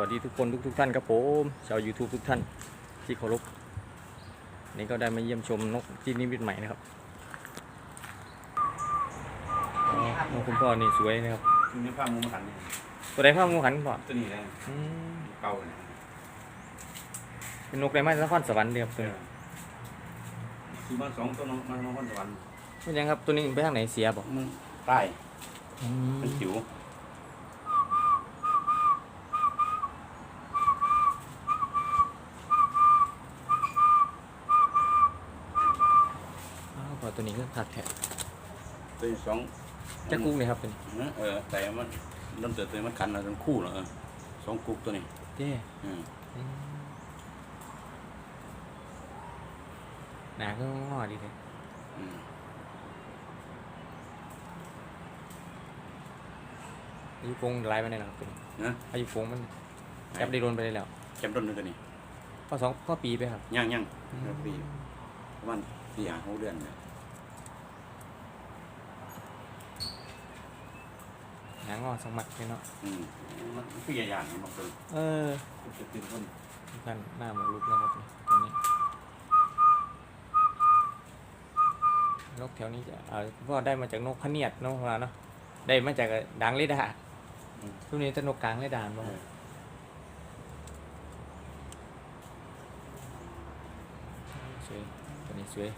วัสดีทุกคนทุกทุกๆท่านครับผมชาว YouTube ทุกท่านที่เคารพนี่ก็ได้มาเยี่ยมชมนกที่นิมิตใหม่นะครับอ๋อนกคุณพ่อนี่สวยนะครับนี่ผ้ามุมขันนี่ตัวใดภาพงูขันพ่อตัวนี้เลยอืมเก่าเลยเป็นนกในมาจากนครสวรรค์เดียวตัวนี้คือมันสองตัวน้องมันน้องคนสวรรค์เป็นยังครับตัวนี้ไปทางไหนเสียบอกมันใต้มันจิ๋ว อ้าวพอตัวนี้ก็ผักแทะตัวที่สองจะกุ้งเลยครับเป็นเออแต่มันเริ่มเติบโตมันขันแล้วทั้งคู่แล้วเออสองกุ๊กตัวนี้เจ้อืมอืมหนาก็งอดีเลยอืมอายุฟงไล่มาได้แล้วครับตัวนี้นะอายุฟงมันจับได้โดนไปได้แล้วจำต้นด้วยตัวนี้พอสองพอปีไปครับย่างย่างครับปีประมาณสี่หาหกเดือนเนี่ย หนางอสักมัดเลยเนาะอืมมันคือใหญ่ๆนะบางคนเออจะตื่นคนกันหน้าหมดลุกแล้วครับตัวนี้นกแถวนี้จะเออพ่อได้มาจากนกพะเนียดนกของเราเนาะได้มาจากด่างเลดาตัวนี้จะนกกลางเลดานบ้างสวยตัวนี้สวย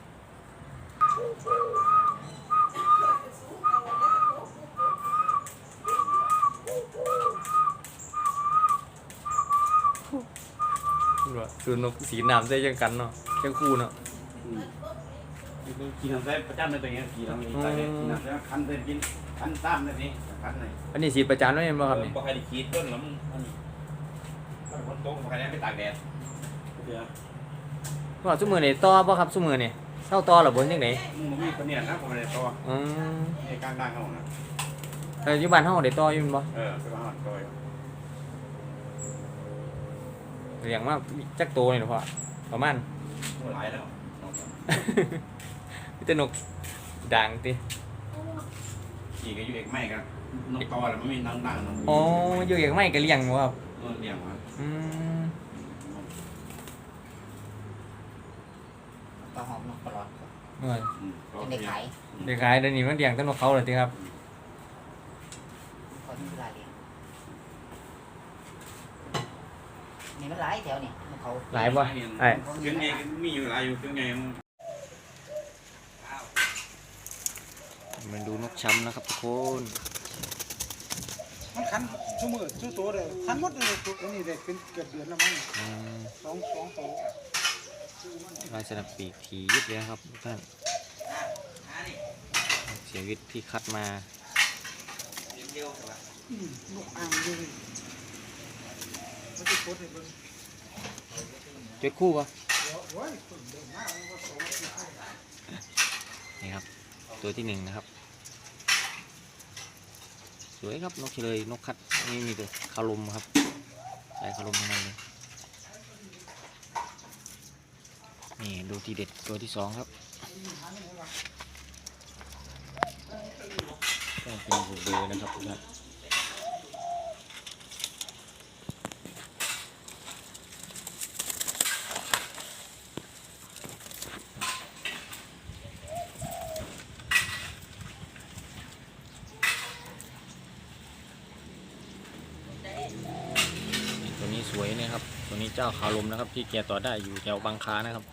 คือนกสีน้ำได้ยังกันเนาะแค่คู่เนาะกินน้ำใส่ประจำในตัวเนี้ยกินน้ำมีใส่กินน้ำใส่คันใส่กินคันตามเลยนี่คันไหนอันนี้สีประจานไว้เห็นบ่ครับนี่บ่ใครได้ขีดต้นแล้วมันอันนี้มันฝนตกบ่ใครได้ไปตากแดดเดี๋ยวว่าซุมือนี่ต่อบ่ครับซุมือนี่เศร้าต่อหรอบนยังไงมึงบ่มีคนเนี่ยนะผมไม่ได้ต่ออืมไอ้กลางด่างเขานะแต่อยุบันเฮาได้ต่ออยู่แม่นบ่เออไปบ้านต่อย เลี้ยงมาจักโตนี่เนาะพ่อประมาณหลายแล้วมีแต่นกด่างติอีกก็อยู่เอกไม่กันนกต่อแล้วมันมีนางด่างนกอ๋ออยู่อย่างไม่ก็เลี้ยงบ่ครับเออเลี้ยงมาอืมปลาหอมนกปลาหลอดเอ้ยอืมก็เป็นเด็กขายเด็กขายเดี๋ยวนี้มันเลี้ยงแต่นกเขาเลยติครับ คนที่เวลาเลี้ยงนี่มันหลาย แถวนี่นกเขาหลายบ่ไอ้เครื่องไงมีอยู่หลายอยู่เครื่องไงมันดูนกช้ำนะครับทุกคน มันคันชั่วมือชั่วตัวเลยคันหมดเลยตัวนี้ได้เป็นเกือบเดือนแล้วมั้งอืมสองสองตัวลายสนับปีกผียิบเลยนะครับทุกท่านเสียวิทย์ที่คัดมาอืมนกอ่างเลยมันจะโคตรเลยเบิ่ง จุดคู่ปะเดี๋ยวโอ้ยคนเดินมามันก็สองสี่ห้านี่ครับ ตัวที่หนึ่งนะครับ สวยครับนกเฉลยนกคัดนี่มีแต่คารุมครับใส่คารุมทั้งนั้นเลยนี่ดูทีเด็ดตัวที่สองครับก็เป็นบูเบอร์นะครับทุกท่านตัวนี้สวย นะครับตัวนี้เจ้าคารุมนะครับ ที่แกต่อได้อยู่แถวบางคานะครับ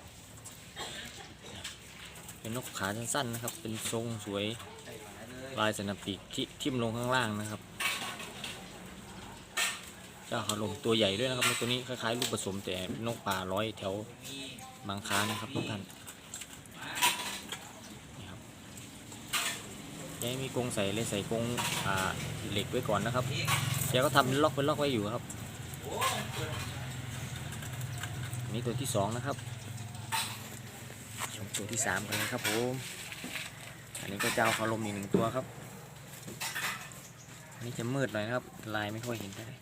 เป็นนกขาสั้นๆนะครับ เป็นทรงสวยลายสนับปีกที่ทิ่มลงข้างล่างนะครับ เจ้าขาลมตัวใหญ่ด้วยนะครับตัวนี้คล้ายๆลูกผสมแต่นกป่าร้อยแถวบางคานะครับทุกท่านนี่ครับแกมีกรงใส่เลยใส่กรงเหล็กไว้ก่อนนะครับแกก็ทำเป็นล็อกเป็นล็อกไว้อยู่ครับ นนี่ตัวที่สองนะครับชมตัวที่สามกันเลยครับผมอันนี้ก็เจ้าคารมอีกหนึ่งตัวครับอันนี้จะมืดหน่อยนะครับ ลายไม่ค่อยเห็นเท่าไหร่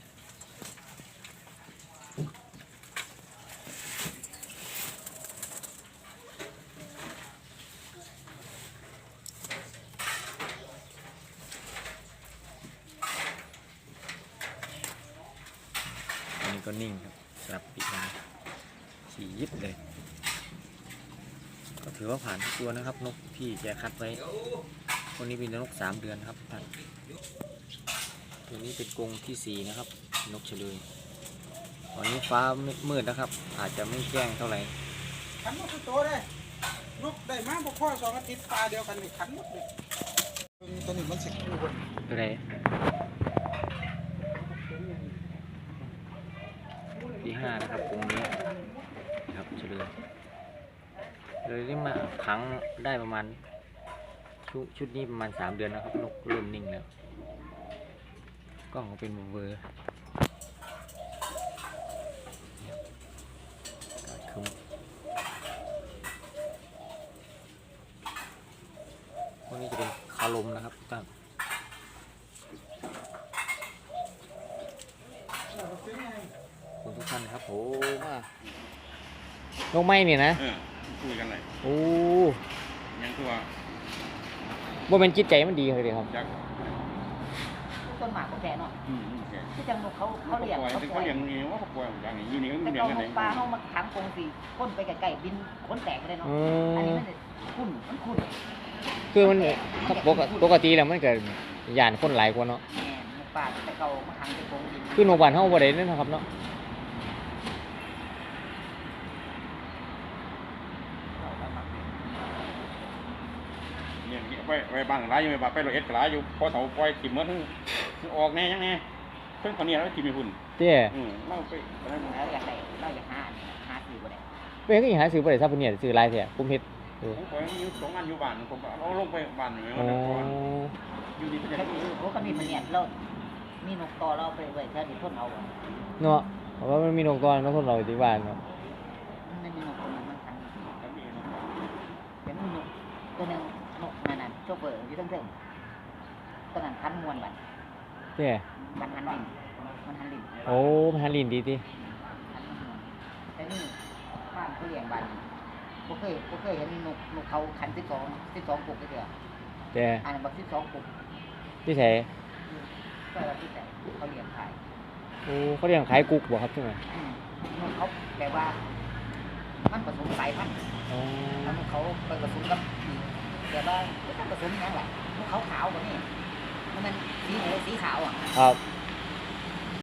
ก็นิ่งครับสำหรับปีกนา สียิบเลย ก็ถือว่าผ่านทุกตัวนะครับ นกที่แกคัดไว้คนนี้เป็นนกสามเดือนครับท่านตัวนี้เป็นกรงที่สี่นะครับ นกเฉลยตอนนี้ฟ้ามืดนะครับ อาจจะไม่แจ้งเท่าไหร่ขันหมดทุกตัวเลยนกได้มาบ่พอสองอาทิตย์ปลาเดียวกันนี่ขันหมดเลยตัวนี้มันสิคู่กันตัวไหนที่ห้านะครับกรงนี้นะครับ เฉลยเลยที่มาขังได้ประมาณชุดชุดนี้ประมาณสามเดือนนะครับนกเริ่มนิ่งแล้วกล้องก็เป็นเบอร์ครึ้มพวกนี้จะเป็นคาลมนะครับทุกท่านคุณทุกท่านครับผม ลงไม้เนี่ยนะเออคุยกันเลยโอ้ยังตัวบ่เป็นจิตใจมันดีเลยครับจักต้นหมากก็แก่เนาะอืมอืมแกที่จังนกเขาเขาเลี้ยงปล่อยเขาถึงปล่เขาอยเลี้ยงนี่ว่าเขาปล่อยอย่างนี้อยู่นี่ก็แต่เลี้ยงเขากันนเอกงปลาเขามาขังกรงสีพ่นไปไกลๆบินขนแตกเลยเนาะอือันมนี้มันจะคุ้นมันคุ้นคือมันถ้าปกติปกติแล้วมันเกิดย่านคนหลายกว่าเนาะแหม่นกปลาแต่เก่ามาขังในกรงดินคือนกบ้านเฮาบ่ได้นั่นนะครับเนาะ เนี่ย ไปไปบ้านหลายอยู่ไปบ้านไปโรเอ็ดหลายอยู่พอเสาปล่อยถิ่มมันออกแน่ยังไงเพิ่งคนนี้แล้วถิ่มไปพุ่นเจ้อืมเล่าไปอะไรแล้วอยากได้เราอยากหาอันนี้หาซื้อบ่ได้เป็นก็ยังหาซื้อบ่ได้ซับเนี่ยซื้อหลายแท้ผมเฮ็ดเออผมปล่อยอยู่สองอันอยู่บ้านผมเอาลงไปบ้านอยู่อ๋ออยู่ดีเป็นแค่นี้พวกก็มีมันเนี่ยเรามีนกต่อเราไปไว้แค่นี้ทนเอาบ่เนาะเพราะว่ามันมีนกตอนมาคนเราที่บ้านเนาะ มันไม่มีนกตัวนั้นมันขังเป็นนกตัวหนึงนกนั่นน่ะโชเฟอร์อยู่ทั้งๆตัวนั้นคันมวนบัดเจ้มันหันลิ้นมันหันลิ้นโอ้มันหันลิ้นดีติคันมันมวนแต่นี่บ้านเขาเลี้ยงบัดบ่เคยบ่เคยเห็นนกนกเขาคัน12 12ปุกเด้อเจ้อันนั้นบัก12ปุกที่ไสก็ว่าที่แต่เขาเลี้ยงขายโอ้เขาเรียกขายกุ๊กบ่ครับใช่ไหมอืมนกเขาแปลว่า มันผสมสายพันธุ์อ๋อแล้วนกเขาไปผสมกับ แต่ว่าไม่ต้องผสมอยังไงนกเขาขาวๆแบบนี้มันเป็นสีเหลืองสีขาวอะครับ